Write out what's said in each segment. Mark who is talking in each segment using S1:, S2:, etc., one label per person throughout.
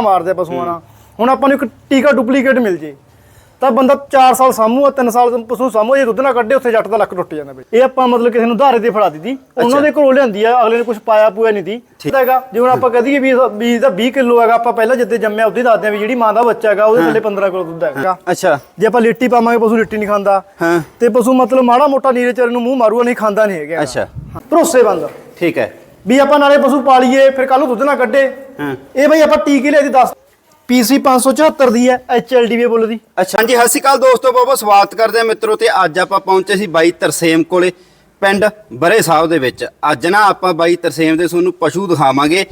S1: ਮਾਰਦੇ ਆ ਪਸ਼ੂਆਂ ਨਾਲ। ਹੁਣ ਆਪਾਂ ਨੂੰ ਇੱਕ ਟੀਕਾ ਡੁਪਲੀਕੇਟ ਮਿਲ ਜੇ। ਤਾਂ ਬੰਦਾ 4 ਸਾਲ ਸਾਮੂ 3 ਸਾਲ ਪਸ਼ੂ ਸਾਮੂ ਜੇ ਦੁੱਧ ਨਾ ਕੱਢੇ ਉੱਥੇ ਜੱਟ ਦਾ ਲੱਕ ਟੁੱਟ ਜਾਂਦਾ ਬਈ। ਇਹ ਆਪਾਂ ਮਤਲਬ ਕਿਸੇ ਨੂੰ ਧਾਰੇ ਤੇ ਫੜਾ ਦਿੱਤੀ। ਉਹਨਾਂ ਦੇ ਕੋਲੋਂ ਲਿਆਂਦੀ ਆ ਅਗਲੇ ਨੇ ਕੁਝ ਪਾਇਆ ਪੂਆ ਨਹੀਂ ਦੀ ਹੈਗਾ? ਜਿਵੇਂ ਆਪਾਂ ਕਹਦੀਏ ਵੀ ਵੀ ਦਾ 20 ਕਿਲੋ ਹੈਗਾ ਆਪਾਂ ਪਹਿਲਾਂ ਜਿੱਦੇ ਜੰਮਿਆ ਉਦੋਂ ਹੀ ਦੱਸਦੇ ਆ ਵੀ ਜਿਹੜੀ ਮਾਂ ਦਾ ਬੱਚਾ ਹੈਗਾ ਉਹਦੇ ਥੱਲੇ 15 ਕਿਲੋ ਦੁੱਧ ਹੈਗਾ।
S2: ਅੱਛਾ।
S1: ਜੇ ਆਪਾਂ ਲਿੱਟੀ ਪਾਵਾਂਗੇ ਪਸ਼ੂ ਲਿੱਟੀ ਨਹੀਂ ਖਾਂਦਾ।
S2: ਹਾਂ।
S1: ਤੇ ਪਸ਼ੂ ਮਤਲਬ ਮਾੜਾ ਮੋਟਾ ਨੀਰੇ ਚਰਨ ਨੂੰ ਮੂੰਹ ਮਾਰੂਗਾ ਨਹੀਂ ਖਾਂਦਾ ਨਹੀਂ ਹੈਗਾ।
S2: ਅੱਛਾ।
S1: ਭਰੋਸੇਮੰਦ
S2: ਠੀਕ ਹੈ।
S1: ਵੀ ਆਪਾਂ ਨਾਲੇ ਪਸ਼ੂ ਪਾਲੀਏ ਫਿਰ ਕੱਲ ਨੂੰ ਦੁੱਧ ਨਾ ਕੱਢੇ।
S2: ਹਾਂ।
S1: ਇਹ ਬਈ ਆਪਾਂ ਟੀਕੇ ਲਿਆ ਦੀ 10 ਪੀਸੀ 574 ਦੀ ਹੈ ਐਚਐਲਡੀਵੇ ਬੁੱਲ ਦੀ।
S2: ਅੱਛਾ ਹਾਂਜੀ ਸਤਿ ਸ਼੍ਰੀ ਅਕਾਲ ਦੋਸਤੋ ਬਹੁਤ ਬਹੁਤ ਸਵਾਗਤ ਕਰਦੇ ਆ ਮਿੱਤਰੋ ਤੇ ਅੱਜ ਆਪਾਂ ਪਹੁੰਚੇ ਸੀ ਬਾਈ ਤਰਸੇਮ ਕੋਲੇ ਪਿੰਡ ਬਰੇ ਸਾਹਿਬ ਦੇ ਵਿੱਚ। ਅੱਜ ਨਾ ਆਪਾਂ ਬਾਈ ਤਰਸੇਮ ਦੇ ਤੁਹਾਨੂੰ ਪਸ਼ੂ ਦਿਖਾਵਾਂਗੇ।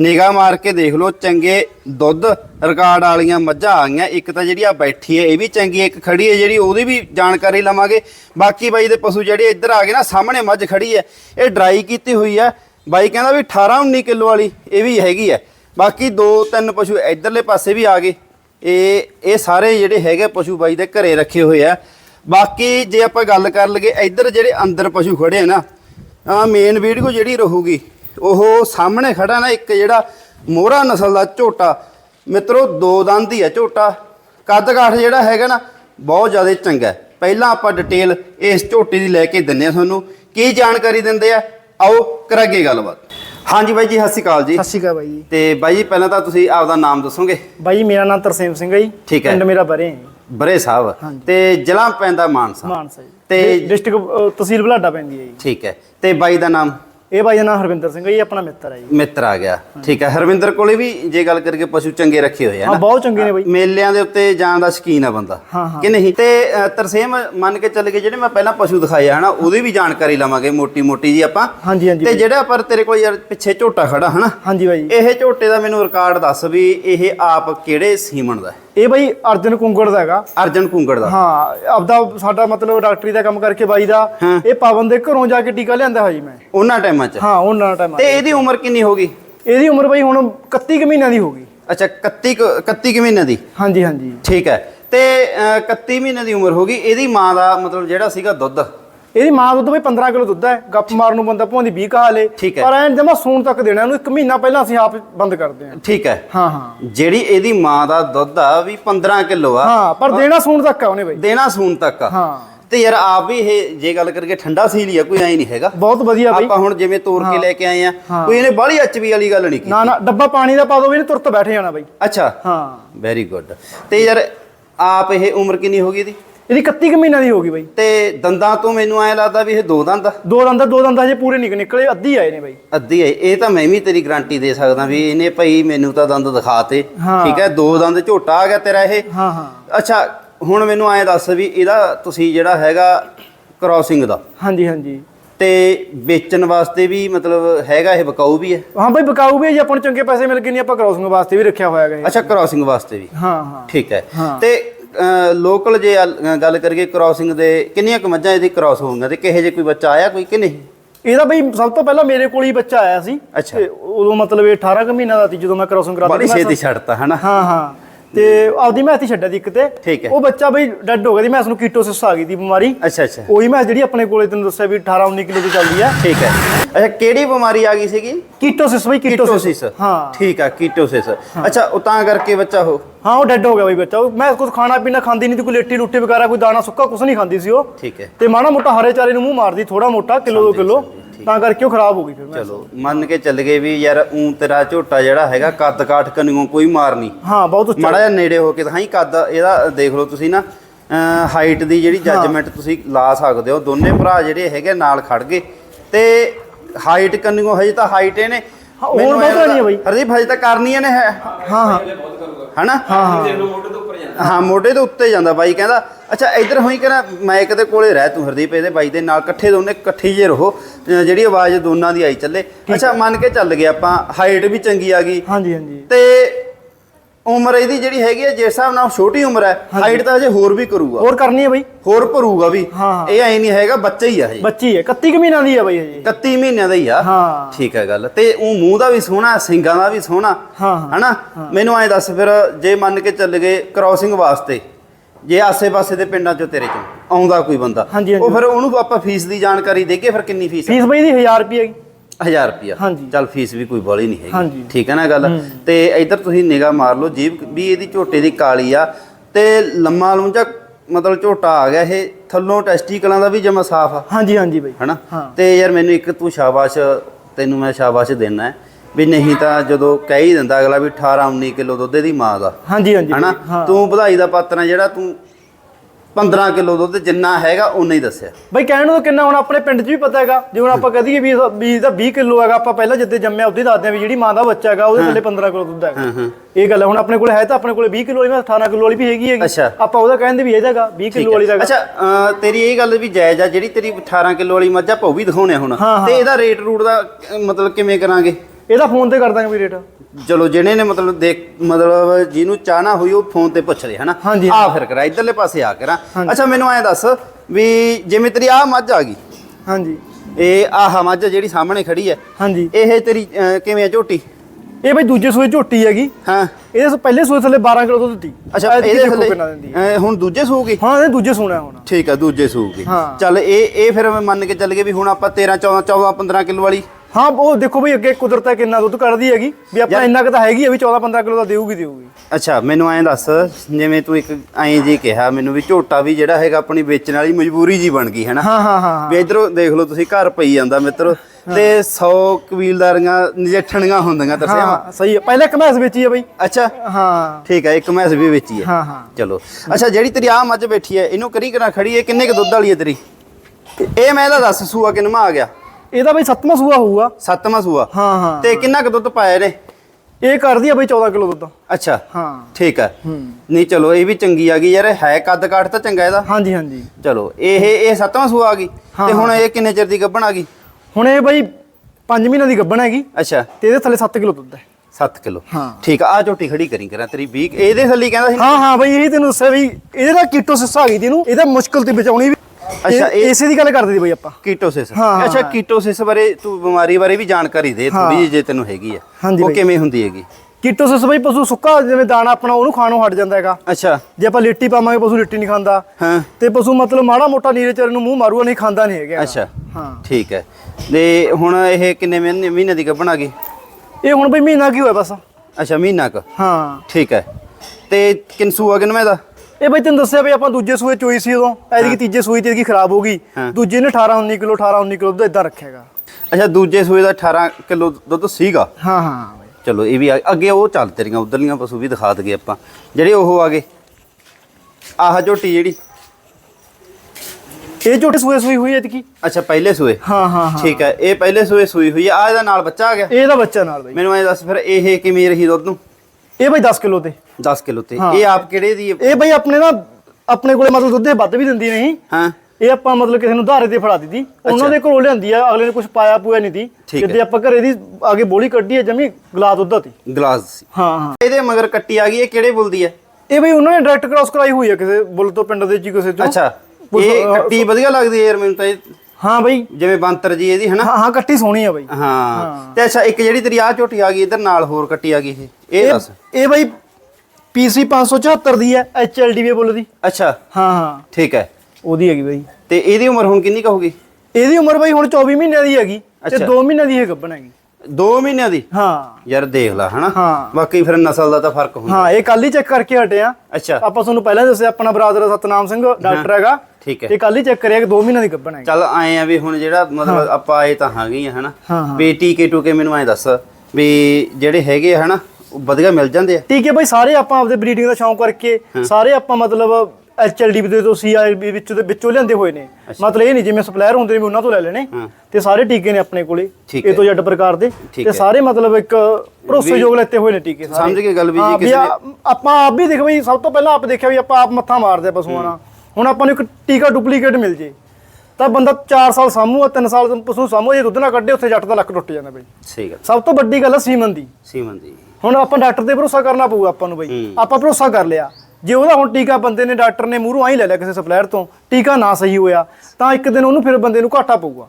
S2: ਨਿਗਾਹ ਮਾਰ ਕੇ ਦੇਖ ਲਓ ਚੰਗੇ ਦੁੱਧ ਰਿਕਾਰਡ ਵਾਲੀਆਂ ਮੱਝਾਂ ਆ ਗਈਆਂ। ਇੱਕ ਤਾਂ ਜਿਹੜੀ ਆ ਬੈਠੀ ਹੈ ਇਹ ਵੀ ਚੰਗੀ ਇੱਕ ਖੜੀ ਹੈ ਜਿਹੜੀ ਉਹਦੀ ਵੀ ਜਾਣਕਾਰੀ ਲਵਾਂਗੇ। ਬਾਕੀ ਬਾਈ ਦੇ ਪਸ਼ੂ ਜਿਹੜੇ ਇੱਧਰ ਆ ਗਏ ਨਾ ਸਾਹਮਣੇ ਮੱਝ ਖੜੀ ਹੈ। ਇਹ ਡਰਾਈ ਕੀਤੀ ਹੋਈ ਹੈ ਬਾਈ ਕਹਿੰਦਾ ਵੀ 18 19 ਕਿਲੋ ਵਾਲੀ, ਇਹ ਵੀ ਹੈਗੀ ਹੈ ਬਾਕੀ ਦੋ, ਤਿੰਨ ਪਸ਼ੂ ਇਧਰਲੇ ਪਾਸੇ ਵੀ ਆ ਗਏ। ਇਹ ਇਹ ਸਾਰੇ ਜਿਹੜੇ ਹੈਗੇ ਪਸ਼ੂ ਬਾਈ ਦੇ ਘਰੇ ਰੱਖੇ ਹੋਏ ਆ। ਬਾਕੀ ਜੇ ਆਪਾਂ ਗੱਲ ਕਰ ਲਈਏ ਇੱਧਰ ਜਿਹੜੇ ਅੰਦਰ ਪਸ਼ੂ ਖੜੇ ਆ ਨਾ ਆ ਮੇਨ ਵੀਡੀਓ ਜਿਹੜੀ ਰਹੂਗੀ, ਉਹ ਸਾਹਮਣੇ ਖੜਾ ਨਾ ਇੱਕ ਜਿਹੜਾ ਮੋਹਰਾ ਨਸਲ ਦਾ ਝੋਟਾ। ਮਿੱਤਰੋ, ਦੋ ਦੰਦ ਹੀ ਆ ਝੋਟਾ। ਕੱਦ ਕਾਠ ਜਿਹੜਾ ਹੈਗਾ ਨਾ, ਬਹੁਤ ਜ਼ਿਆਦਾ ਚੰਗਾ ਪਹਿਲਾਂ ਆਪਾਂ ਡਿਟੇਲ ਇਸ ਝੋਟੇ ਦੀ ਲੈ ਕੇ ਦਿੰਨੇ ਆ ਤੁਹਾਨੂੰ। ਕੀ ਜਾਣਕਾਰੀ ਦਿੰਦੇ ਆ? ਆਓ ਕਰਾਂਗੇ ਗੱਲਬਾਤ। ਹਾਂਜੀ ਬਾਈ ਜੀ ਸਤਿ ਸ਼੍ਰੀ ਅਕਾਲ ਜੀ।
S1: ਸਤਿ ਸ਼੍ਰੀ ਅਕਾਲ ਬਾਈ ਜੀ।
S2: ਤੇ ਬਾਈ ਜੀ ਪਹਿਲਾਂ ਤਾਂ ਤੁਸੀਂ ਆਪਦਾ ਨਾਮ ਦੱਸੋਗੇ?
S1: ਬਾਈ ਮੇਰਾ ਨਾਮ ਤਰਸੇਮ ਸਿੰਘ ਹੈ ਜੀ।
S2: ਠੀਕ ਹੈ।
S1: ਪਿੰਡ ਮੇਰਾ ਬਰੇ ਹੈ
S2: ਬਰੇ ਸਾਹਿਬ। ਤੇ ਜ਼ਿਲ੍ਹਾ ਪੈਂਦਾ ਮਾਨਸਾ।
S1: ਮਾਨਸਾ ਜੀ।
S2: ਤੇ-
S1: ਡਿਸਟ੍ਰਿਕਟ ਤਹਿਸੀਲ ਬਲਾਡਾ ਪੈਂਦੀ ਹੈ ਜੀ।
S2: ਠੀਕ ਹੈ। ਤੇ ਬਾਈ ਦਾ ਨਾਮ?
S1: ਇਹ ਬਾਈ ਦਾ ਨਾਮ ਹਰਵਿੰਦਰ ਸਿੰਘ ਹੈ ਜੀ ਆਪਣਾ ਮਿੱਤਰ ਹੈ ਜੀ।
S2: ਮਿੱਤਰ ਆ ਗਿਆ। ਠੀਕ ਹੈ ਹਰਵਿੰਦਰ ਕੋਲੇ ਵੀ ਜੇ ਗੱਲ ਕਰਕੇ ਪਸ਼ੂ ਚੰਗੇ ਰੱਖੇ ਹੋਏ ਆ
S1: ਹਾਂ ਬਹੁਤ ਚੰਗੇ ਨੇ ਬਾਈ।
S2: ਮੇਲਿਆਂ ਦੇ ਉੱਤੇ ਜਾਣ ਦਾ ਸ਼ਕੀਨ ਆ ਬੰਦਾ। ਕਿ ਨਹੀਂ? ਤੇ ਤਰਸੇਮ ਮੰਨ ਕੇ ਚੱਲ ਗਏ ਜਿਹੜੇ ਮੈਂ ਪਹਿਲਾਂ ਪਸ਼ੂ ਦਿਖਾਏ ਹਨਾ ਉਹਦੀ ਵੀ ਜਾਣਕਾਰੀ ਲਵਾਂਗੇ ਮੋਟੀ ਮੋਟੀ ਜੀ ਆਪਾਂ।
S1: ਹਾਂਜੀ ਹਾਂਜੀ
S2: ਤੇ। ਜਿਹੜਾ ਪਰ ਤੇਰੇ ਕੋਲ ਯਾਰ ਪਿੱਛੇ ਝੋਟਾ ਖੜਾ ਹਨਾ?
S1: ਹਾਂਜੀ ਬਾਈ।
S2: ਇਹ ਝੋਟੇ ਦਾ ਮੈਨੂੰ ਰਿਕਾਰਡ ਦੱਸ ਵੀ ਇਹ ਆਪ ਕਿਹੜੇ ਸੀਮਨ ਦਾ ਹੈ?
S1: ਇਹ ਬਾਈ ਅਰਜਨ ਕੁੰਗੜ ਦਾ ਹੈਗਾ।
S2: ਅਰਜਨ ਕੁੰਗੜ ਦਾ?
S1: ਹਾਂ ਆਪਦਾ ਸਾਡਾ ਮਤਲਬ ਡਾਕਟਰੀ ਦਾ ਕੰਮ ਕਰਕੇ ਬਾਈ ਦਾ। ਇਹ ਪਾਵਨ ਦੇ ਘਰੋਂ ਜਾ ਕੇ ਟੀਕਾ ਲਿਆਂਦਾ ਜੀ ਮੈਂ।
S2: ਉਹਨਾਂ ਟਾਈਮਾਂ 'ਚ?
S1: ਹਾਂ ਉਹਨਾਂ ਟਾਈਮ
S2: ਤੇ ਇਹਦੀ ਉਮਰ ਕਿੰਨੀ ਹੋ ਗਈ?
S1: ਇਹਦੀ ਉਮਰ ਬਾਈ ਹੁਣ 31 ਕੁ ਮਹੀਨਿਆਂ ਦੀ ਹੋ ਗਈ।
S2: ਅੱਛਾ 31 ਕੁ- 31 ਕੁ ਮਹੀਨੇ ਦੀ?
S1: ਹਾਂਜੀ ਹਾਂਜੀ।
S2: ਠੀਕ ਹੈ। ਤੇ ਅ, 31 ਮਹੀਨੇ ਦੀ ਉਮਰ ਹੋ ਗਈ। ਇਹਦੀ ਮਾਂ ਦਾ ਮਤਲਬ ਜਿਹੜਾ ਸੀਗਾ ਦੁੱਧ?
S1: ਇਹਦੀ ਮਾਂ ਦੁੱਧ ਬਈ 15 ਕਿਲੋ ਦੁੱਧ ਹੈ ਗੱਪ ਮਾਰਨ ਨੂੰ ਬੰਦਾ ਭੋਂਦੀ 20 ਕਹਾ ਲੇ
S2: ਠੀਕ ਹੈ।
S1: ਪਰ ਐਂ ਜਮਾ ਸੂਣ ਤੱਕ ਦੇਣਾ ਇਹਨੂੰ ਇੱਕ ਮਹੀਨਾ ਪਹਿਲਾਂ ਅਸੀਂ ਆਪ ਬੰਦ ਕਰਦੇ ਹਾਂ।
S2: ਠੀਕ ਹੈ।
S1: ਹਾਂ ਹਾਂ।
S2: ਜਿਹੜੀ ਇਹਦੀ ਮਾਂ ਦਾ ਦੁੱਧ ਆ ਵੀ 15 ਕਿਲੋ ਆ।
S1: ਹਾਂ ਪਰ ਦੇਣਾ ਸੂਣ ਤੱਕ ਆ ਉਹਨੇ ਬਈ।
S2: ਦੇਣਾ ਸੂਨ ਤੱਕ ਆ।
S1: ਹਾਂ।
S2: ਤੇ ਯਾਰ ਆਪ ਵੀ ਇਹ ਜੇ ਗੱਲ ਕਰਕੇ ਠੰਡਾ ਸੀਲ ਹੀ ਆ ਕੋਈ ਐ ਨਹੀਂ ਹੈਗਾ।
S1: ਬਹੁਤ ਵਧੀਆ ਬਈ।
S2: ਆਪਾਂ ਹੁਣ ਜਿਵੇਂ ਤੋੜ ਕੇ ਲੈ ਕੇ ਆਏ ਆ। ਕੋਈ ਇਹਨੇ ਬਾਹਲੀ ਐਚਪੀ ਵਾਲੀ ਗੱਲ ਨਹੀਂ ਕੀਤੀ।
S1: ਨਾ ਨਾ ਡੱਬਾ ਪਾਣੀ ਦਾ ਪਾ ਦੋ ਵੀ ਇਹਨੇ ਤੁਰਤ ਬੈਠੇ ਜਾਣਾ ਬਈ।
S2: ਅੱਛਾ।
S1: ਹਾਂ।
S2: ਵੈਰੀ ਗੁੱਡ ਤੇ ਯਾਰ ਆਪ ਇਹ ਉਮਰ ਕਿੰਨੀ ਹੋ ਗਈ ਇਹਦੀ?
S1: ਇਹਦੀ 31 ਕੁ ਮਹੀਨਿਆਂ ਦੀ ਹੋ ਗਈ ਬਈ।
S2: ਤੇ ਦੰਦਾਂ ਤੋਂ ਮੈਨੂੰ ਐ ਲੱਗਦਾ ਵੀ ਇਹ ਦੋ ਦੰਦ ਆ।
S1: ਦੋ ਦੰਦ ਦੋ ਦੰਦ ਹਜੇ ਪੂਰੇ ਨਿਕ ਨਿਕਲੇ ਅੱਧੀ ਆਏ ਨੇ ਬਈ।
S2: ਅੱਧੀ ਹੈ ਇਹ ਤਾਂ ਮੈਂ ਵੀ ਤੇਰੀ ਗਾਰੰਟੀ ਦੇ ਸਕਦਾ ਵੀ ਇਹਨੇ ਭਾਈ ਮੈਨੂੰ ਤਾਂ ਦੰਦ ਦਿਖਾਤੇ।
S1: ਹਾਂ।
S2: ਠੀਕ ਹੈ ਦੋ ਦੰਦ ਝੋਟਾ ਆ ਗਿਆ ਤੇਰਾ ਇਹ।
S1: ਹਾਂ ਹਾਂ।
S2: ਅੱਛਾ ਹੁਣ ਮੈਨੂੰ ਐਂ ਦੱਸ ਵੀ ਇਹਦਾ ਤੁਸੀਂ ਜਿਹੜਾ ਹੈਗਾ ਕ੍ਰਾਸਿੰਗ ਦਾ।
S1: ਹਾਂਜੀ ਹਾਂਜੀ।
S2: ਤੇ ਵੇਚਣ ਵਾਸਤੇ ਵੀ ਮਤਲਬ ਹੈਗਾ ਇਹ ਬਕਾਊ ਵੀ ਹੈ?
S1: ਹਾਂ ਬਈ ਬਕਾਊ ਵੀ ਹੈ ਜੀ ਆਪਾਂ ਨੂੰ ਚੰਗੇ ਪੈਸੇ ਮਿਲ ਗਏ ਨਹੀਂ ਆਪਾਂ ਕ੍ਰਾਸਿੰਗ ਵਾਸਤੇ ਵੀ ਰੱਖਿਆ ਹੋਇਆ ਹੈ
S2: ਅੱਛਾ ਕ੍ਰਾਸਿੰਗ ਵਾਸਤੇ ਵੀ।
S1: ਹਾਂ ਹਾਂ।
S2: ਠੀਕ ਹੈ।
S1: ਹਾਂ।
S2: ਤੇ ਲੋਕਲ ਜੇ ਗੱਲ ਕਰੀਏ ਕ੍ਰਾਸਿੰਗ ਦੇ ਕਿੰਨੀਆਂ ਕੁ ਮੱਝਾਂ ਇਹਦੀ ਕ੍ਰਾਸ ਹੋਊਗੀਆਂ ਤੇ ਕਿਹੇ ਜੇ ਕੋਈ ਬੱਚਾ ਆਇਆ ਕੋਈ ਕਿ ਨਹੀਂ?
S1: ਇਹਦਾ ਬਈ ਸਭ ਤੋਂ ਪਹਿਲਾਂ ਮੇਰੇ ਕੋਲ ਹੀ ਬੱਚਾ ਆਇਆ ਸੀ
S2: ਅੱਛਾ।
S1: ਤੇ ਉਦੋਂ ਮਤਲਬ ਇਹ 18 ਕੁ ਮਹੀਨਾ ਦਾ ਸੀ ਜਦੋਂ ਮੈਂ ਕ੍ਰਾਸਿੰਗ ਕਰਾਤੀ
S2: ਬੜੀ
S1: ਮੈਂ
S2: ਛੇਤੀ ਛੱਡਤਾ ਹਨਾ?
S1: ਹਾਂ ਹਾਂ। ਤੇ ਆਪਦੀ ਮੈਥ ਹੀ ਛੱਡਿਆ ਦੀ ਇੱਕ ਤੇ।
S2: ਠੀਕ ਹੈ।
S1: ਉਹ ਬੱਚਾ ਬਈ ਡੈਡ ਹੋ ਗਿਆ ਦੀ ਮੈਥ ਨੂੰ ਕੀਟੋਸਿਸ ਆ ਗਈ ਦੀ ਬਿਮਾਰੀ।
S2: ਅੱਛਾ ਅੱਛਾ।
S1: ਉਹੀ ਮੈਥ ਜਿਹੜੀ ਆਪਣੇ ਕੋਲੇ ਤੈਨੂੰ ਦੱਸਿਆ ਵੀ 18 19 ਕਿਲੋ ਦੀ ਚੱਲਦੀ ਆ
S2: ਠੀਕ ਹੈ। ਅੱਛਾ ਕਿਹੜੀ ਬਿਮਾਰੀ ਆ ਗਈ ਸੀਗੀ?
S1: ਕੀਟੋਸਿਸ ਬਈ
S2: ਕੀਟੋਸਿਸ
S1: ਹਾਂ।
S2: ਠੀਕ ਆ ਕੀਟੋਸਿਸ ਅੱਛਾ ਉਹ ਤਾਂ ਕਰਕੇ ਬੱਚਾ ਹੋ
S1: ਹਾਂ ਉਹ ਡੈਡ ਹੋ ਗਿਆ ਬਈ ਬੱਚਾ। ਮੈਂ ਕੁਝ ਖਾਣਾ ਪੀਣਾ ਖਾਂਦੀ ਨਹੀਂ ਤੇ ਕੋਈ ਲੇਟੀ ਲੁੱਟੀ ਵਗੈਰਾ ਕੋਈ ਦਾਣਾ ਸੁੱਕਾ ਕੁਝ ਨਹੀਂ ਖਾਂਦੀ ਸੀ ਉਹ।
S2: ਠੀਕ ਹੈ।
S1: ਤੇ ਮਾੜਾ ਮੋਟਾ ਹਰੇ ਚਾਰੇ ਨੂੰ ਮੂੰਹ ਮਾਰਦੀ ਥੋੜਾ ਮੋਟਾ ਕਿਲੋ ਦੋ ਕਿਲੋ। ਤਾਂ ਕਰਕੇ ਉਹ ਖਰਾਬ ਹੋ ਗਈ ਫਿਰ ਮੈਂ
S2: ਚਲੋ ਮੰਨ ਕੇ ਚੱਲ ਗਏ ਵੀ ਯਾਰ ਊਂ ਤੇਰਾ ਝੋਟਾ ਜਿਹੜਾ ਹੈਗਾ ਕੱਦ ਕਾਠ ਕਨੀਓ ਕੋਈ ਮਾਰ ਨਹੀਂ
S1: ਹਾਂ ਬਹੁਤ ਉੱਚਾ।
S2: ਮਾੜਾ ਜਿਹਾ ਨੇੜੇ ਹੋ ਕੇ ਦਿਖਾਈ ਕੱਦ ਇਹਦਾ ਦੇਖ ਲਓ ਤੁਸੀਂ ਨਾ ਹਾਈਟ ਦੀ ਜਿਹੜੀ ਜੱਜਮੈਂਟ ਤੁਸੀਂ ਲਾ ਸਕਦੇ ਹੋ। ਦੋਨੇ ਭਰਾ ਜਿਹੜੇ ਹੈਗੇ ਨਾਲ ਖੜ ਗਏ। ਤੇ ਹਾਈਟ ਕਨੀਓ ਹਜੇ ਤਾਂ ਹਾਈਟ ਇਹਨੇ
S1: ਹਾਂ, ਹੋਰ ਬਹੁਤ ਨਹੀਂ ਹੈ ਬਈ।
S2: ਹਰਦੀਪ ਹਜੇ ਤਾਂ ਕਰਨੀ ਇਹਨੇ ਹੈ।
S1: ਹਾਂ ਹਾਂ।
S2: ਹਨਾ?
S1: ਹਾਂ ਹਾਂ।
S2: ਹਾਂ ਮੋਢੇ ਦੇ ਉੱਤੇ ਜਾਂਦਾ ਬਾਈ ਕਹਿੰਦਾ ਅੱਛਾ ਇੱਧਰ ਹੋਈ ਕਰਾਂ ਮੈਂ ਕਿਤੇ ਕੋਲੇ ਰਹਿ ਤੂੰ ਹਰਦੀਪ ਇਹਦੇ ਬਾਈ ਦੇ ਨਾਲ ਇਕੱਠੇ ਦੋਨੇ ਇਕੱਠੀ ਜੇ ਰਹੋ ਜਿਹੜੀ ਆਵਾਜ਼ ਦੋਨਾਂ ਦੀ ਆਈ ਚੱਲੇ। ਅੱਛਾ ਮੰਨ ਕੇ ਚੱਲ ਗਏ ਆਪਾਂ ਹਾਈਟ ਵੀ ਚੰਗੀ ਆ ਗਈ।
S1: ਹਾਂਜੀ ਹਾਂਜੀ।
S2: ਤੇ ਉਮਰ ਇਹਦੀ ਜਿਹੜੀ ਹੈਗੀ ਹੈ ਜਿਸ ਹਿਸਾਬ ਨਾਲ ਛੋਟੀ ਉਮਰ ਹੈ ਹਾਈਟ ਤਾਂ ਹਜੇ ਹੋਰ ਵੀ ਕਰੂਗਾ।
S1: ਹੋਰ ਕਰਨੀ ਹੈ ਬਈ।
S2: ਹੋਰ ਭਰੂਗਾ ਵੀ। ਇਹ ਐ ਨਹੀਂ ਹੈਗਾ ਬੱਚਾ ਹੀ ਆ ਹਜੇ
S1: ਬੱਚੀ ਹੈ। 31 ਕੁ ਮਹੀਨਾ ਦੀ ਹੈ ਬਈ ਹਜੇ
S2: 31 ਮਹੀਨਿਆਂ ਦਾ ਹੀ ਆ।
S1: ਹਾਂ।
S2: ਠੀਕ ਹੈ ਗੱਲ। ਤੇ ਉਹ ਮੂੰਹ ਦਾ ਵੀ ਸੋਹਣਾ ਸਿੰਗਾਂ ਦਾ ਵੀ ਸੋਹਣਾ। ਹਨਾ? ਮੈਨੂੰ ਐਂ ਦੱਸ ਫਿਰ ਜੇ ਮੰਨ ਕੇ ਚੱਲ ਗਏ ਕ੍ਰਾਸਿੰਗ ਵਾਸਤੇ ਜੇ ਆਸੇ-ਪਾਸੇ ਦੇ ਪਿੰਡਾਂ ਚੋਂ ਤੇਰੇ ਚੋਂ ਆਉਂਦਾ ਕੋਈ ਬੰਦਾ। ਉਹ ਫਿਰ ਉਹਨੂੰ ਆਪਾਂ ਫੀਸ ਦੀ ਜਾਣਕਾਰੀ ਦੇ ਕੇ ਫਿਰ ਕਿੰਨੀ ਫੀਸ
S1: ਫੀਸ ਬਈ ਦੀ 1000 ਰੁਪਏ ਹੈਗੀ।
S2: 1000 ਰੁਪਿਆ
S1: ਹਾਂਜੀ।
S2: ਚੱਲ ਫੀਸ ਵੀ ਕੋਈ ਬੋਲੀ ਨਹੀਂ ਹੈਗੀ।
S1: ਹਾਂਜੀ।
S2: ਠੀਕ ਹੈ ਨਾ ਗੱਲ? ਤੇ ਇੱਧਰ ਤੁਸੀਂ ਨਿਗਾਹ ਮਾਰ ਲਓ ਜੀਬ ਵੀ ਇਹਦੀ ਝੋਟੇ ਦੀ ਕਾਲੀ ਆ। ਤੇ ਲੰਮਾ ਲੂੰਜਾ ਮਤਲਬ ਝੋਟਾ ਆ ਗਿਆ ਇਹ ਥੱਲੋਂ ਟੈਸਟੀਕਲਾਂ ਦਾ ਵੀ ਜਮਾ ਸਾਫ਼ ਆ?
S1: ਹਾਂਜੀ ਹਾਂਜੀ ਬਾਈ।
S2: ਹਨਾ?
S1: ਹਾਂ।
S2: ਤੇ ਯਾਰ ਮੈਨੂੰ ਇੱਕ ਤੂੰ ਸ਼ਾਬਾਸ਼ ਤੈਨੂੰ ਮੈਂ ਸ਼ਾਬਾਸ਼ ਦੇਣਾ ਹੈ। ਵੀ ਨਹੀਂ ਤਾਂ ਜਦੋਂ ਕਹਿ ਹੀ ਦਿੰਦਾ ਅਗਲਾ ਵੀ 18 19 ਕਿਲੋ ਦੁੱਧ ਦੀ ਮਾਂ ਦਾ।
S1: ਹਾਂਜੀ ਹਾਂਜੀ
S2: ਹਨਾ?
S1: ਹਾਂ।
S2: ਤੂੰ ਵਧਾਈ ਦਾ ਪਾਤਰ ਆ ਜਿਹੜਾ ਤੂੰ 15 ਕਿਲੋ ਦੁੱਧ ਜਿੰਨਾ ਹੈਗਾ ਉਨਾ ਹੀ ਦੱਸਿਆ।
S1: ਬਾਈ ਕਹਿਣ ਨੂੰ ਤਾਂ ਕਿੰਨਾ ਹੁਣ ਆਪਣੇ ਪਿੰਡ 'ਚ ਵੀ ਪਤਾ ਹੈਗਾ। ਜੇ ਹੁਣ ਆਪਾਂ ਕਹਦੀਏ ਵੀ ਇਹਦਾ- ਵੀ ਇਹਦਾ 20 ਕਿਲੋ ਹੈਗਾ ਆਪਾਂ ਪਹਿਲਾਂ ਜਿੱਦੇ ਜੰਮਿਆ ਉਦੋਂ ਹੀ ਦੱਸਦੇ ਆ ਵੀ ਜਿਹੜੀ ਮਾਂ ਦਾ ਬੱਚਾ ਹੈਗਾ ਉਹਦੇ ਥੱਲੇ 15 ਕਿਲੋ ਦੁੱਧ ਹੈਗਾ। ਇਹ ਗੱਲ ਹੈ ਹੁਣ ਆਪਣੇ ਕੋਲ ਹੈ ਤਾਂ ਆਪਣੇ ਕੋਲ 20 ਕਿਲੋ ਵਾਲੀ ਮੈਂ 18 ਕਿਲੋ ਵਾਲੀ ਵੀ ਹੈਗੀ ਹੈਗੀ।
S2: ਅੱਛਾ।
S1: ਆਪਾਂ ਉਹਦਾ ਕਹਿੰਦੇ ਵੀ ਇਹਦਾ ਹੈਗਾ 20 ਕਿਲੋ ਵਾਲੀ ਦਾ ਹੈਗਾ।
S2: ਅੱਛਾ ਅਹ ਤੇਰੀ ਇਹ ਗੱਲ ਵੀ ਜਾਇਜ਼ ਆ ਜਿਹੜੀ ਤੇਰੀ 18 ਕਿਲੋ ਵਾਲੀ ਮੱਝ ਆਪਾਂ ਉਹ ਵੀ ਦਿਖਾਉਣੇ ਆ ਹੁਣ।
S1: ਹਾਂ, ਹਾਂ।
S2: ਤੇ ਇਹਦਾ ਰੇਟ ਰੂਟ ਦਾ ਅਹ, ਮਤਲਬ ਕਿਵੇਂ ਕਰਾਂਗੇ?
S1: ਇਹਦਾ ਫੋਨ ਤੇ ਕਰ ਦਾਂਗੇ ਵੀ ਰੇਟ।
S2: ਚਲੋ ਜਿਹਨੇ ਨੇ ਮਤਲਬ ਦੇਖ ਮਤਲਬ ਜਿਹਨੂੰ ਚਾਹਨਾ ਹੋਈ ਉਹ ਫੋਨ ਤੇ ਪੁੱਛ ਲੈ ਹਨਾ?
S1: ਹਾਂਜੀ,
S2: ਆ ਫਿਰ ਕਰਾ ਇਧਰਲੇ ਪਾਸੇ ਆ ਕਰਾਂ।
S1: ਹਾਂਜੀ।
S2: ਅੱਛਾ ਮੈਨੂੰ ਐਂ ਦੱਸ ਵੀ ਜਿਵੇਂ ਤੇਰੀ ਆ ਮੱਝ ਆ ਗਈ।
S1: ਹਾਂਜੀ।
S2: ਇਹ ਆਹ ਮੱਝ ਜਿਹੜੀ ਸਾਹਮਣੇ ਖੜੀ ਹੈ
S1: ਹਾਂਜੀ।
S2: ਇਹ ਤੇਰੀ ਅਹ, ਕਿਵੇਂ ਆ ਝੋਟੀ?
S1: ਇਹ ਬਾਈ ਦੂਜੇ ਸੂਏ ਝੋਟੀ ਹੈਗੀ।
S2: ਹਾਂ।
S1: ਇਹਦੇ ਤੋਂ ਪਹਿਲੇ ਸੂਏ ਥੱਲੇ 12 ਕਿਲੋ ਦੁੱਧ ਦਿੱਤੀ।
S2: ਅੱਛਾ ਇਹਦੇ ਥੱਲੇ
S1: ਕਿੰਨਾ ਦਿੰਦੀ ਹੈ।
S2: ਅਹ, ਹੁਣ ਦੂਜੇ ਸੂਗੀ
S1: ਹਾਂ ਇਹ ਦੂਜੇ ਸੂਣਾ ਹੁਣ।
S2: ਠੀਕ ਆ ਦੂਜੇ ਸੂਗੀ
S1: ਹਾਂ।
S2: ਚੱਲ ਇਹ ਇਹ ਫਿਰ ਮੈਂ ਮੰਨ ਕੇ ਚੱਲ ਗਏ ਵੀ ਹੁਣ ਆਪਾਂ 13 14 14 15 ਕਿਲੋ ਵਾਲੀ
S1: ਹਾਂ ਉਹ ਦੇਖੋ ਬਈ ਅੱਗੇ ਕੁਦਰਤ ਹੈ ਕਿੰਨਾ ਦੁੱਧ ਕੱਢਦੀ ਹੈਗੀ। ਵੀ ਆਪਣਾ ਇੰਨਾ ਕੁ ਤਾਂ ਹੈਗੀ ਹੈ ਵੀ 14 15 ਕਿਲੋ ਦਾ ਦੇਊਗੀ ਦੇਊਗੀ।
S2: ਅੱਛਾ ਮੈਨੂੰ ਐਂ ਦੱਸ ਜਿਵੇਂ ਤੂੰ ਇੱਕ ਐਂ ਜੀ ਕਿਹਾ ਮੈਨੂੰ ਵੀ ਝੋਟਾ ਵੀ ਜਿਹੜਾ ਹੈਗਾ ਆਪਣੀ ਵੇਚਣ ਵਾਲੀ ਮਜਬੂਰੀ ਜੀ ਬਣ ਗਈ ਹੈ ਨਾ
S1: ਹਾਂ ਹਾਂ ਹਾਂ।
S2: ਵੀ ਇਧਰੋਂ ਦੇਖ ਲਓ ਤੁਸੀਂ ਘਰ ਪਈ ਜਾਂਦਾ ਮਿੱਤਰੋ ਤੇ 100 ਕਬੀਲਦਾਰੀਆਂ ਨਜਿੱਠਣੀਆਂ ਹੁੰਦੀਆਂ
S1: ਹਾਂ ਸਹੀ ਹੈ ਪਹਿਲੇ ਕਮੈਸ ਵੇਚੀ ਹੈ ਬਈ।
S2: ਅੱਛਾ।
S1: ਹਾਂ।
S2: ਠੀਕ ਹੈ ਇੱਕ ਮੈਸ ਵੀ ਵੇਚੀ ਹੈ
S1: ਹਾਂ ਹਾਂ।
S2: ਚਲੋ। ਅੱਛਾ ਜਿਹੜੀ ਤੇਰੀ ਆ ਮੱਝ ਬੈਠੀ ਹੈ ਇਹਨੂੰ ਕਰੀ ਕਰਾ ਖੜੀ? ਹੈ ਕਿੰਨੇ ਕ ਦੁੱਧ ਵਾਲੀ ਹੈ ਤੇਰੀ? ਇਹ ਮੈਂ ਇਹਦਾ ਦੱਸ ਸੂਆ ਕਿੰਨਵਾ ਆ ਗਿਆ?
S1: ਇਹਦਾ ਬਈ ਸੱਤਵਾਂ ਸੂਆ ਹੋਊਗਾ।
S2: ਸੱਤਵਾਂ ਸੂਆ?
S1: ਹਾਂ ਹਾਂ।
S2: ਤੇ ਕਿੰਨਾ ਕ ਦੁੱਧ ਪਾਇਆ ਇਹਨੇ?
S1: ਇਹ ਕਰਦੀ ਹੈ ਬਈ 14 ਕਿਲੋ ਦੁੱਧ।
S2: ਅੱਛਾ।
S1: ਹਾਂ।
S2: ਠੀਕ ਹੈ
S1: ਹੂੰ।
S2: ਨਹੀਂ ਚਲੋ ਇਹ ਵੀ ਚੰਗੀ ਆ ਗਈ ਯਾਰ। ਹੈ ਕੱਦ ਕਾਠ ਤਾਂ ਚੰਗਾ ਇਹਦਾ।
S1: ਹਾਂਜੀ ਹਾਂਜੀ।
S2: ਚਲੋ ਇਹ ਇਹ ਸੱਤਵਾਂ ਸੂਆ ਆ ਗਈ। ਤੇ ਹੁਣ ਇਹ ਕਿੰਨੇ ਚਿਰ ਦੀ ਗੱਭਣ ਆ ਗਈ?
S1: ਹੁਣ ਇਹ ਬਈ 5 ਮਹੀਨਿਆਂ ਦੀ ਗੱਭਣ ਹੈਗੀ।
S2: ਅੱਛਾ।
S1: ਤੇ ਇਹਦੇ ਥੱਲੇ 7 ਕਿਲੋ ਦੁੱਧ ਹੈ।
S2: 7 ਕਿਲੋ।
S1: ਹਾਂ।
S2: ਠੀਕ ਆ ਆ ਝੋਟੀ ਖੜੀ ਕਰੀ ਕਰਾਂ ਤੇਰੀ 20 ਇਹਦੇ ਥੱਲੇ ਕਹਿੰਦਾ ਸੀ
S1: ਹਾਂ ਹਾਂ ਬਈ ਇਹ ਤੈਨੂੰ ਦੱਸਿਆ ਬਈ ਇਹਦੇ ਦਾ ਕੀਟੋਸਿਸ ਆ ਗਈ ਇਹਨੂੰ। ਇਹਦਾ ਮੁਸ਼ਕਲ ਤੇ ਬਚਾਉਣੀ ਵੀ
S2: ਅੱਛਾ, ਇਹ-
S1: ਇਸੇ ਦੀ ਗੱਲ ਕਰਦੇ ਸੀ ਬਈ ਆਪਾਂ।
S2: ਕੀਟੋਸਿਸ। ਅੱਛਾ। ਕੀਟੋਸਿਸ ਬਾਰੇ ਤੂੰ ਬਿਮਾਰੀ ਬਾਰੇ ਵੀ ਜਾਣਕਾਰੀ ਦੇ ਥੋੜੀ ਜੇ ਤੈਨੂੰ ਹੈਗੀ ਆ। ਉਹ। ਕਿਵੇਂ ਹੁੰਦੀ ਹੈਗੀ?
S1: ਕੀਟੋਸਿਸ ਬਈ ਪਸ਼ੂ ਸੁੱਕਾ ਜਿਵੇਂ ਦਾਣਾ ਆਪਣਾ ਉਹਨੂੰ ਖਾਣੋਂ ਹਟ ਜਾਂਦਾ ਹੈਗਾ।
S2: ਅੱਛਾ।
S1: ਜੇ ਆਪਾਂ ਲਿੱਟੀ ਪਾਵਾਂਗੇ ਪਸ਼ੂ ਲਿੱਟੀ ਨਹੀਂ ਖਾਂਦਾ।
S2: ਹਾਂ।
S1: ਤੇ ਪਸ਼ੂ ਮਤਲਬ ਮਾੜਾ ਮੋਟਾ ਨੀਰੇ ਚਰਨ ਨੂੰ ਮੂੰਹ ਮਾਰੂਗਾ ਨਹੀਂ ਖਾਂਦਾ ਨਹੀਂ ਹੈਗਾ।
S2: ਅੱਛਾ।
S1: ਹਾਂ।
S2: ਠੀਕ ਹੈ। ਤੇ ਹੁਣ ਇਹ ਕਿੰਨੇ ਮਹੀਨੇ ਮਹੀਨੇ ਦੀ ਗੱਭਣ ਆ ਗਈ
S1: ਇਹ ਹੁਣ ਬਈ ਮਹੀਨਾ ਕੀ ਹੋਇਆ ਬਸ।
S2: ਅੱਛਾ ਮਹੀਨਾ ਕ।
S1: ਹਾਂ।
S2: ਠੀਕ ਹੈ। ਤੇ ਕਿੰਸੂ ਆ ਕਿੰਨਵੇਂ ਦਾ?
S1: ਇਹ ਬਈ ਤੈਨੂੰ ਦੱਸਿਆ ਬਈ ਆਪਾਂ ਦੂਜੇ ਸੂਏ ਚੋਈ ਸੀ ਉਦੋਂ ਐਤਕੀ ਤੀਜੇ ਸੂਏ ਤੇ ਇਹਦੀ ਖਰਾਬ ਹੋ ਗਈ। ਦੂਜੇ ਨੇ 18 19 ਕਿਲੋ 18 19 ਕਿਲੋ ਦੁੱਧ ਇਦਾਂ ਰੱਖਿਆਗਾ।
S2: ਅੱਛਾ ਦੂਜੇ ਸੂਏ ਦਾ 18 ਕਿਲੋ ਦੁੱਧ ਸੀਗਾ?
S1: ਹਾਂ ਹਾਂ।
S2: ਚਲੋ ਇਹ ਵੀ ਅੱਗੇ ਉਹ ਚੱਲ ਤੇਰੀਆਂ ਉਧਰਲੀਆਂ ਪਸ਼ੂ ਵੀ ਦਿਖਾ ਦਗੇ ਆਪਾਂ। ਜਿਹੜੇ ਉਹ ਆ ਗਏ। ਆਹ ਝੋਟੀ ਜਿਹੜੀ।
S1: ਇਹ ਝੋਟੇ ਸੂਏ ਸੂਈ ਹੋਈ ਐਤਕੀ।
S2: ਅੱਛਾ ਪਹਿਲੇ ਸੂਏ?
S1: ਹਾਂ ਹਾਂ ਹਾਂ।
S2: ਠੀਕ ਹੈ ਇਹ ਪਹਿਲੇ ਸੂਏ ਸੂਈ ਹੋਈ ਆ ਇਹਦਾ ਨਾਲ ਬੱਚਾ ਆ ਗਿਆ?
S1: ਇਹਦਾ ਬੱਚਾ ਨਾਲ ਬਈ।
S2: ਮੈਨੂੰ ਐ ਦੱਸ ਫਿਰ ਇਹ ਕਿਵੇਂ ਰਹੀ ਦੁੱਧ ਨੂੰ?
S1: ਇਹ ਬਈ 10 ਕਿਲੋ ਤੇ।
S2: 10 ਕਿਲੋ ਤੇ। ਇਹ ਆਪ ਕਿਹੜੇ ਦੀ?
S1: ਇਹ ਬਈ ਆਪਣੇ ਨਾ ਆਪਣੇ ਕੋਲੇ ਮਤਲਬ ਦੁੱਧ ਦੇ ਵੱਧ ਵੀ ਦਿੰਦੀ ਨਹੀਂ।
S2: ਹਾਂ।
S1: ਇਹ ਆਪਾਂ ਮਤਲਬ ਕਿਸੇ ਨੂੰ ਧਾਰੇ ਤੇ ਫੜਾ ਦਿੱਤੀ। ਉਹਨਾਂ ਦੇ ਕੋਲੋਂ ਲਿਆਂਦੀ ਆ ਅਗਲੇ ਨੇ ਕੁਝ ਪਾਇਆ ਪੂਆ ਨਹੀਂ ਦੀ। ਜਿੱਦੇ ਆਪਾਂ ਘਰੇ ਦੀ ਆਗੇ ਬੋਲੀ ਕੱਢੀ ਹੈ ਜਮੀ ਗਲਾ ਦੁੱਧ ਦੀ
S2: ਗਲਾਸ ਸੀ।
S1: ਹਾਂ ਹਾਂ।
S2: ਇਹਦੇ ਮਗਰ ਕੱਟੀ ਆ ਗਈ ਇਹ ਕਿਹੜੇ ਬੁੱਲ ਦੀ ਹੈ?
S1: ਇਹ ਬਈ ਉਹਨਾਂ ਨੇ ਡਾਇਰੈਕਟ ਕ੍ਰਾਸ ਕਰਾਈ ਹੋਈ ਹੈ ਕਿਸੇ ਬੁੱਲ ਤੋਂ ਪਿੰਡ ਦੇ ਜੀ ਕਿਸੇ ਤੋਂ
S2: ਅੱਛਾ। ਇਹ ਕੱਟੀ ਵਧੀਆ ਲੱਗਦੀ ਯਾਰ ਮੈਨੂੰ ਤਾਂ ਇਹ
S1: ਹਾਂ ਬਈ।
S2: ਜਿਵੇਂ ਬੰਤਰ ਜੀ ਇਹਦੀ ਹਨਾ?
S1: ਹਾਂ ਹਾਂ ਕੱਟੀ ਸੋਹਣੀ ਆ ਬਈ।
S2: ਹਾਂ। ਤੇ ਅੱਛਾ ਇੱਕ ਜਿਹੜੀ ਤੇਰੀ ਆ ਝੋਟੀ ਆ ਗਈ ਇਧਰ ਨਾਲ ਹੋਰ ਕੱਟੀ ਆ ਗਈ ਇਹ ਇਹ ਦੱਸ।
S1: ਇਹ ਬਈ ਪੀਸੀ 574 ਦੀ ਹੈ ਐਚਐਲਡੀਵੇ ਬੁੱਲ ਦੀ।
S2: ਅੱਛਾ।
S1: ਹਾਂ ਹਾਂ।
S2: ਠੀਕ ਹੈ
S1: ਉਹਦੀ ਹੈਗੀ ਬਈ।
S2: ਤੇ ਇਹਦੀ ਉਮਰ ਹੁਣ ਕਿੰਨੀ ਕਹੋਗੀ
S1: ਇਹਦੀ ਉਮਰ ਬਈ ਹੁਣ 24 ਮਹੀਨਿਆਂ ਦੀ ਹੈਗੀ ਤੇ
S2: ਅੱਛਾ।
S1: 2 ਮਹੀਨਿਆਂ ਦੀ ਇਹ ਗੱਭਣ ਹੈਗੀ।
S2: 2 ਮਹੀਨਿਆਂ ਦੀ?
S1: ਹਾਂ।
S2: ਯਾਰ ਦੇਖ ਲੈ ਹਨਾ?
S1: ਹਾਂ।
S2: ਬਾਕੀ ਫਿਰ ਨਸਲ ਦਾ ਤਾਂ ਫ਼ਰਕ ਹੁੰਦਾ।
S1: ਹਾਂ ਇਹ ਕੱਲ ਹੀ ਚੈੱਕ ਕਰਕੇ ਹਟੇ ਆ।
S2: ਅੱਛਾ।
S1: ਆਪਾਂ ਤੁਹਾਨੂੰ ਪਹਿਲਾਂ ਹੀ ਦੱਸਿਆ ਆਪਣਾ ਬਰਾਦਰ ਸਤਨਾਮ ਸਿੰਘ ਡਾਕਟਰ ਹੈਗਾ।
S2: ਠੀਕ ਹੈ।
S1: ਇਹ ਕੱਲ ਹੀ ਚੈੱਕ ਕਰਿਆ ਕਿ 2 ਮਹੀਨਿਆਂ ਦੀ ਗੱਭਣ ਹੈਗੀ।
S2: ਚੱਲ ਆਏ ਆ ਵੀ ਹੁਣ ਜਿਹੜਾ ਮਤਲਬ ਆਪਾਂ ਆਏ ਤਾਂ ਹੀ ਆ ਹਨਾ?
S1: ਹਾਂ, ਹਾਂ।
S2: ਵੀ ਟੀਕੇ ਟੂਕੇ ਮੈਨੂੰ ਐ ਦੱਸ ਵੀ ਜਿਹੜੇ ਹੈਗੇ ਹਨਾ ਉਹ ਵਧੀਆ ਮਿਲ ਜਾਂਦੇ ਆ।
S1: ਠੀਕ ਹੈ ਬਈ ਸਾਰੇ ਆਪਾਂ ਆਪਦੇ ਬਰੀਡਿੰਗ ਦਾ ਸ਼ੌਂਕ ਕਰਕੇ ਸਾਰੇ ਆਪਾਂ ਮਤਲਬ ਐਚਐਲਡੀ ਦੇ ਤੋਂ ਸੀਆਈਬੀ ਵਿੱਚੋਂ ਦੇ ਵਿੱਚੋਂ ਲਿਆਂਦੇ ਹੋਏ ਨੇ। ਮਤਲਬ ਇਹ ਨਹੀਂ ਜਿਵੇਂ ਸਪਲਾਇਰ ਹੁੰਦੇ ਨੇ ਵੀ ਉਹਨਾਂ ਤੋਂ ਲੈ ਲੈਣੇ। ਤੇ ਸਾਰੇ ਟੀਕੇ ਨੇ ਆਪਣੇ ਕੋਲੇ ਇਹ ਤੋਂ ਜੱਟ ਪ੍ਰਕਾਰ ਦੇ। ਤੇ। ਸਾਰੇ ਮਤਲਬ ਇੱਕ ਭਰੋਸੇਯੋਗ ਲੈਤੇ ਹੋਏ ਨੇ ਟੀਕੇ ਸਾਰੇ।
S2: ਸਮਝ ਗਏ ਗੱਲ ਵੀ ਜੀ ਕਿਸੇ
S1: ਆ- ਆਪਾਂ ਆਪ ਵੀ ਦੇਖ ਬਈ ਸਭ ਤੋਂ ਪਹਿਲਾਂ ਆਪ ਦੇਖਿਆ ਵੀ ਆਪਾਂ ਆਪ ਮੱਥਾ ਮਾਰਦੇ ਆ ਪਸ਼ੂਆਂ ਨਾਲ। ਹੁਣ ਆਪਾਂ ਨੂੰ ਇੱਕ ਟੀਕਾ ਡੁਪਲੀਕੇਟ ਮਿਲ ਜੇ। ਤਾਂ ਬੰਦਾ 4 ਸਾਲ ਸਾਮੂ 3 ਸਾਲ ਪਸ਼ੂ ਸਾਮੂ ਜੇ ਦੁੱਧ ਨਾ ਕੱਢੇ ਉੱਥੇ ਜੱਟ ਦਾ ਲੱਕ ਟੁੱਟ ਜਾਂਦਾ ਬਈ।
S2: ਸਹੀ ਗੱਲ।
S1: ਸਭ ਤੋਂ ਵੱਡੀ ਗੱਲ ਹੈ ਸੀਮਨ ਦੀ।
S2: ਸੀਮਨ ਦੀ।
S1: ਹੁਣ ਆਪਾਂ ਡਾਕਟਰ ਤੇ ਭਰੋਸਾ ਕਰਨਾ ਪਊਗਾ ਆਪਾਂ ਨੂੰ ਬਈ। ਆਪਾਂ ਭਰੋਸਾ ਕਰ ਲਿਆ। ਜੇ ਉਹਦਾ ਹੁਣ ਟੀਕਾ ਬੰਦੇ ਨੇ ਡਾਕਟਰ ਨੇ ਮੂਹਰੋਂ ਆਈ ਲੈ ਲਿਆ ਕਿਸੇ ਸਪਲਾਇਰ ਤੋਂ ਟੀਕਾ ਨਾ ਸਹੀ ਹੋਇਆ ਤਾਂ ਇੱਕ ਦਿਨ ਉਹਨੂੰ ਫਿਰ ਬੰਦੇ ਨੂੰ ਘਾਟਾ ਪਊਗਾ।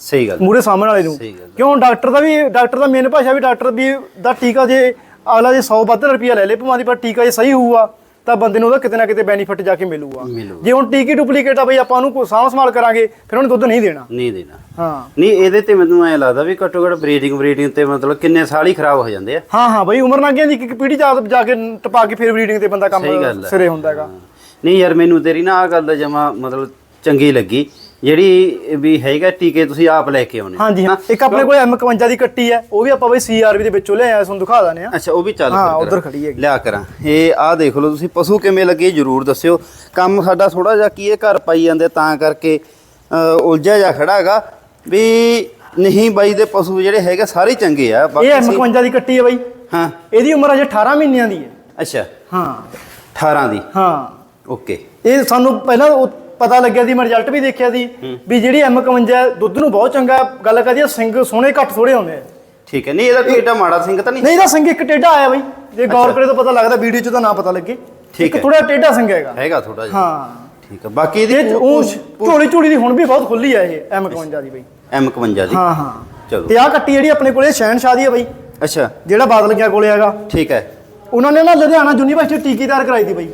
S2: ਸਹੀ ਗੱਲ।
S1: ਮੂਹਰੇ ਸਾਹਮਣੇ ਵਾਲੇ ਨੂੰ।
S2: ਸਹੀ ਗੱਲ।
S1: ਕਿਉਂ ਡਾਕਟਰ ਦਾ ਵੀ ਡਾਕਟਰ ਦਾ ਮੇਨ ਭਾਸ਼ਾ ਵੀ ਡਾਕਟਰ ਵੀ ਦਾ ਟੀਕਾ ਜੇ ਅਗਲਾ ਜੇ 100 ਵੱਧ ਰੁਪਿਆ ਲੈ ਲੇ ਭਾਵੇਂ ਦੀ ਪਰ ਟੀਕਾ ਜੇ ਸਹੀ ਹੋਊਗਾ। ਤਾਂ ਬੰਦੇ ਨੂੰ ਉਹਦਾ ਕਿਤੇ ਨਾ ਕਿਤੇ ਬੈਨੀਫਿਟ ਜਾ ਕੇ ਮਿਲੂਗਾ।
S2: ਮਿਲੂਗਾ।
S1: ਜੇ ਹੁਣ ਟੀਕੀ ਡੁਪਲੀਕੇਟ ਆ ਬਈ ਆਪਾਂ ਉਹਨੂੰ ਕੋਈ ਸਾਂਭ ਸੰਭਾਲ ਕਰਾਂਗੇ ਫਿਰ ਉਹਨੇ ਦੁੱਧ ਨਹੀਂ ਦੇਣਾ।
S2: ਨਹੀਂ ਦੇਣਾ।
S1: ਹਾਂ।
S2: ਨਹੀਂ ਇਹਦੇ ਤੇ ਮੈਨੂੰ ਐ ਲੱਗਦਾ ਵੀ ਘੱਟੋ ਘੱਟ ਬਰੀਡਿੰਗ ਬਰੀਡਿੰਗ ਤੇ ਮਤਲਬ ਕਿੰਨੇ ਸਾਲ ਹੀ ਖਰਾਬ ਹੋ ਜਾਂਦੇ ਆ।
S1: ਹਾਂ ਹਾਂ ਬਈ ਉਮਰ ਲੰਘ ਜਾਂਦੀ ਕਿ ਪੀੜੀ ਜਾ ਜਾ ਕੇ ਟਪਾ ਕੇ ਫਿਰ ਬਰੀਡਿੰਗ ਤੇ ਬੰਦਾ
S2: ਸਹੀ ਗੱਲ
S1: ਕੰਮ
S2: ਹੈ।
S1: ਸਿਰੇ ਹੁੰਦਾ ਹੈਗਾ।
S2: ਨਹੀਂ ਯਾਰ ਮੈਨੂੰ ਤੇਰੀ ਨਾ ਆ ਗੱਲ ਦਾ ਜਮਾ ਮਤਲਬ ਚੰਗੀ ਲੱਗੀ। ਜਿਹੜੀ ਵੀ ਹੈਗਾ ਟੀਕੇ ਤੁਸੀਂ ਆਪ ਲੈ ਕੇ ਆਉਣੇ
S1: ਹਾਂਜੀ ਹਾਂ। ਇੱਕ ਆਪਣੇ ਕੋਲ M51 ਦੀ ਕੱਟੀ ਹੈ ਉਹ ਵੀ ਆਪਾਂ ਬਈ CRB ਦੇ ਵਿੱਚੋਂ ਲਿਆਇਆ ਤੁਹਾਨੂੰ ਦਿਖਾ ਦਾਨੇ ਆ
S2: ਅੱਛਾ ਉਹ ਵੀ ਚੱਲ
S1: ਹਾਂ, ਉੱਧਰ। ਖੜੀ ਹੈਗੀ।
S2: ਲਿਆ ਕਰਾਂ। ਇਹ ਆਹ ਦੇਖ ਲਓ ਤੁਸੀਂ ਪਸ਼ੂ ਕਿਵੇਂ ਲੱਗੇ ਜਰੂਰ ਦੱਸਿਓ। ਕੰਮ ਸਾਡਾ ਥੋੜਾ ਜਿਹਾ ਕੀ ਇਹ ਘਰ ਪਾਈ ਜਾਂਦੇ ਤਾਂ ਕਰਕੇ ਉਲਝਿਆ ਜਾ ਖੜਾ ਹੈਗਾ। ਵੀ ਨਹੀਂ ਬਾਈ ਦੇ ਪਸ਼ੂ ਜਿਹੜੇ ਹੈਗੇ ਸਾਰੇ ਚੰਗੇ ਆ।
S1: ਇਹ
S2: ਅਸੀਂ-
S1: M51 ਦੀ ਕੱਟੀ ਹੈ ਬਈ।
S2: ਹਾਂ।
S1: ਇਹਦੀ ਉਮਰ ਅਜੇ 18 ਮਹੀਨਿਆਂ ਦੀ ਹੈ।
S2: ਅੱਛਾ।
S1: ਹਾਂ।
S2: 18 ਦੀ।
S1: ਹਾਂ।
S2: ਓਕੇ।
S1: ਇਹ ਸਾਨੂੰ ਪਹਿਲਾਂ ਪਤਾ ਲੱਗਿਆ ਸੀ ਮੈਂ ਰਿਜ਼ਲਟ ਵੀ ਦੇਖਿਆ ਸੀ ਵੀ ਜਿਹੜੀ M51 ਹੈ, ਦੁੱਧ ਨੂੰ ਬਹੁਤ ਚੰਗਾ। ਗੱਲ ਕਰਦੀ ਹੈ ਸਿੰਘ ਸੋਹਣੇ ਘੱਟ ਥੋੜੇ ਆਉਂਦੇ ਆ।
S2: ਠੀਕ ਹੈ ਨਹੀਂ ਇਹਦਾ ਏਡਾ ਮਾੜਾ ਸਿੰਘ ਤਾਂ ਨਹੀਂ?
S1: ਨਹੀਂ ਇਹਦਾ ਸਿੰਘ ਇੱਕ ਟੇਢਾ ਆਇਆ ਬਈ। ਜੇ ਗੌਰ ਕਰੇ ਤਾਂ ਪਤਾ ਲੱਗਦਾ ਵੀਡੀਓ 'ਚ ਤਾਂ ਨਾ ਪਤਾ ਲੱਗੇ।
S2: ਠੀਕ ਹੈ।
S1: ਥੋੜਾ ਟੇਢਾ ਸਿੰਘ ਹੈਗਾ।
S2: ਹੈਗਾ ਥੋੜਾ ਜਿਹਾ।
S1: ਹਾਂ।
S2: ਠੀਕ ਹੈ ਬਾਕੀ ਇਹਦੀ
S1: ਇਹ ਉਹ ਝੋਲੀ ਝੋਲੀ ਦੀ ਹੁਣ ਵੀ ਬਹੁਤ ਖੁੱਲੀ ਹੈ ਇਹ M51 ਦੀ ਬਈ।
S2: M51 ਦੀ।
S1: ਹਾਂ ਹਾਂ।
S2: ਚਲੋ।
S1: ਤੇ ਆਹ ਕੱਟੀ ਜਿਹੜੀ ਆਪਣੇ ਕੋਲੇ ਸ਼ਹਿਨਸ਼ਾਹ ਦੀ ਹੈ ਬਈ।
S2: ਅੱਛਾ।
S1: ਜਿਹੜਾ ਬਾਦਲ ਗਿਆ ਕੋਲੇ ਹੈਗਾ।
S2: ਠੀਕ ਹੈ।
S1: ਉਹਨਾਂ ਨੇ ਨਾ ਲੁਧਿਆਣਾ ਯੂਨੀਵਰਸਿਟੀ ਟੀਕੇ ਤਿਆਰ ਕਰਾਈ ਦੀ ਬਈ।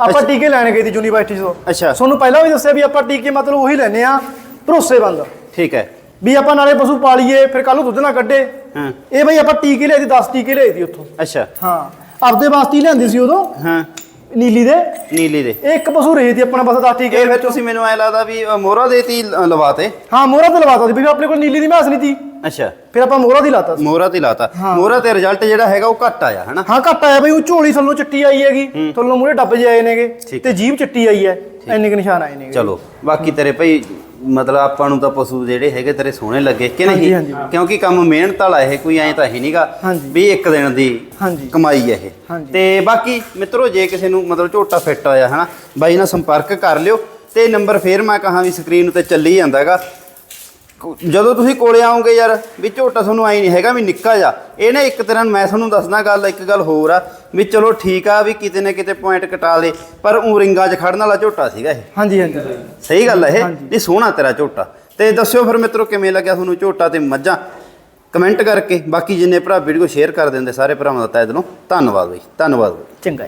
S1: ਆਪਾਂ ਟੀਕੇ ਲੈਣ ਗਏ ਸੀ ਯੂਨੀਵਰਸਿਟੀ ਤੋਂ
S2: ਅੱਛਾ।
S1: ਤੁਹਾਨੂੰ ਪਹਿਲਾਂ ਵੀ ਦੱਸਿਆ ਵੀ ਆਪਾਂ ਟੀਕੇ ਮਤਲਬ ਉਹੀ ਲੈਨੇ ਆ ਭਰੋਸੇਮੰਦ।
S2: ਠੀਕ ਹੈ।
S1: ਵੀ ਆਪਾਂ ਨਾਲੇ ਪਸ਼ੂ ਪਾਲੀਏ ਫਿਰ ਕੱਲ ਨੂੰ ਦੁੱਧ ਨਾ ਕੱਢੇ।
S2: ਹਾਂ।
S1: ਇਹ ਬਈ ਆਪਾਂ ਟੀਕੇ ਲਿਆਏ ਸੀ 10 ਟੀਕੇ ਲਿਆਏ ਸੀ ਉੱਥੋਂ।
S2: ਅੱਛਾ।
S1: ਹਾਂ। ਆਪਦੇ ਵਾਸਤੇ ਹੀ ਲਿਆਂਦੇ ਸੀ ਉਦੋਂ।
S2: ਹਾਂ।
S1: ਨੀਲੀ ਦੇ।
S2: ਨੀਲੀ ਦੇ।
S1: ਇਹ ਇੱਕ ਪਸ਼ੂ ਰਹੇ ਸੀ ਆਪਣਾ ਬਸ 10 ਟੀਕੇ
S2: ਇਹ ਫਿਰ ਤੁਸੀਂ ਮੈਨੂੰ ਐ ਲੱਗਦਾ ਵੀ ਮੋਹਰਾ ਦੇਤੀ ਲਵਾਤੇ।
S1: ਹਾਂ ਮੋਹਰਾ ਤੇ ਲਵਾਤਾ ਸੀ ਵੀ ਆਪਣੇ ਕੋਲ ਨੀਲੀ ਦੀ ਮੈਸ ਨਹੀਂ ਸੀ
S2: ਅੱਛਾ।
S1: ਫਿਰ ਆਪਾਂ ਮੋਹਰਾ ਦੀ ਲਾਤਾ ਸੀ।
S2: ਮੋਹਰਾ ਤੇ ਲਾਤਾ। ਮੋਹਰਾ ਤੇ ਰਿਜ਼ਲਟ ਜਿਹੜਾ ਹੈਗਾ ਉਹ ਘੱਟ ਆਇਆ ਹਨਾ?
S1: ਹਾਂ ਘੱਟ ਆਇਆ ਬਈ ਉਹ ਝੋਲੀ ਥੱਲੋਂ ਚਿੱਟੀ ਆਈ ਹੈਗੀ। ਥੱਲੋਂ ਮੂਰੇ ਡੱਬ ਜੇ ਆਏ ਨੇਗੇ ਤੇ ਜੀਭ ਚਿੱਟੀ ਆਈ ਹੈ। ਇੰਨੇ ਕੁ ਨਿਸ਼ਾਨ ਆਏ ਨੇਗੇ।
S2: ਚਲੋ ਬਾਕੀ ਤੇਰੇ ਭਾਈ ਮਤਲਬ ਆਪਾਂ ਨੂੰ ਤਾਂ ਪਸ਼ੂ ਜਿਹੜੇ ਹੈਗੇ ਤੇਰੇ ਸੋਹਣੇ ਲੱਗੇ ਕਿ ਨਹੀਂ। ਕਿਉਂਕਿ ਕੰਮ ਮਿਹਨਤ ਵਾਲਾ ਇਹ ਕੋਈ ਐਂ ਤਾਂ ਹੈ ਨਹੀਂਗਾ। ਵੀ ਇੱਕ ਦਿਨ ਦੀ। ਕਮਾਈ ਹੈ ਇਹ। ਤੇ ਬਾਕੀ ਮਿੱਤਰੋ ਜੇ ਕਿਸੇ ਨੂੰ ਮਤਲਬ ਝੋਟਾ ਫਿੱਟ ਹੋਇਆ ਹਨਾ ਬਾਈ ਨਾਲ ਸੰਪਰਕ ਕਰ ਲਿਓ। ਤੇ ਨੰਬਰ ਫੇਰ ਮੈਂ ਕਹਾਂ ਵੀ ਸਕਰੀਨ ਉੱਤੇ ਚੱਲੀ ਜਾਂਦਾਗਾ। ਜਦੋਂ ਤੁਸੀਂ ਕੋਲੇ ਆਓਗੇ ਯਾਰ ਵੀ ਝੋਟਾ ਤੁਹਾਨੂੰ ਆਈ ਨਹੀਂ ਹੈਗਾ ਵੀ ਨਿੱਕਾ ਜਾ ਇਹ ਨਾ ਇੱਕ ਤਰ੍ਹਾਂ ਮੈਂ ਤੁਹਾਨੂੰ ਦੱਸਣਾ ਗੱਲ ਇੱਕ ਗੱਲ ਹੋਰ ਆ ਵੀ ਚਲੋ ਠੀਕ ਆ ਵੀ ਕਿਤੇ ਨਾ ਕਿਤੇ ਪੁਆਇੰਟ ਕਟਾ ਲੇ ਪਰ ਉਹ ਰਿੰਗਾਂ 'ਚ ਖੜਨ ਵਾਲਾ ਝੋਟਾ ਸੀਗਾ ਇਹ।
S1: ਹਾਂਜੀ ਹਾਂਜੀ।
S2: ਸਹੀ ਗੱਲ ਹੈ ਇਹ। ਨਹੀਂ ਸੋਹਣਾ ਤੇਰਾ ਝੋਟਾ। ਤੇ ਦੱਸਿਓ ਫਿਰ ਮਿੱਤਰੋ ਕਿਵੇਂ ਲੱਗਿਆ ਤੁਹਾਨੂੰ ਝੋਟਾ ਤੇ ਮੱਝਾਂ? ਕਮੈਂਟ ਕਰਕੇ ਬਾਕੀ ਜਿੰਨੇ ਭਰਾ ਵੀਡੀਓ ਸ਼ੇਅਰ ਕਰ ਦਿੰਦੇ ਸਾਰੇ ਭਰਾਵਾਂ ਦਾ ਤਹਿ ਦਿਲੋਂ। ਧੰਨਵਾਦ ਬਈ ਧੰਨਵਾਦ।
S1: ਚੰਗਾ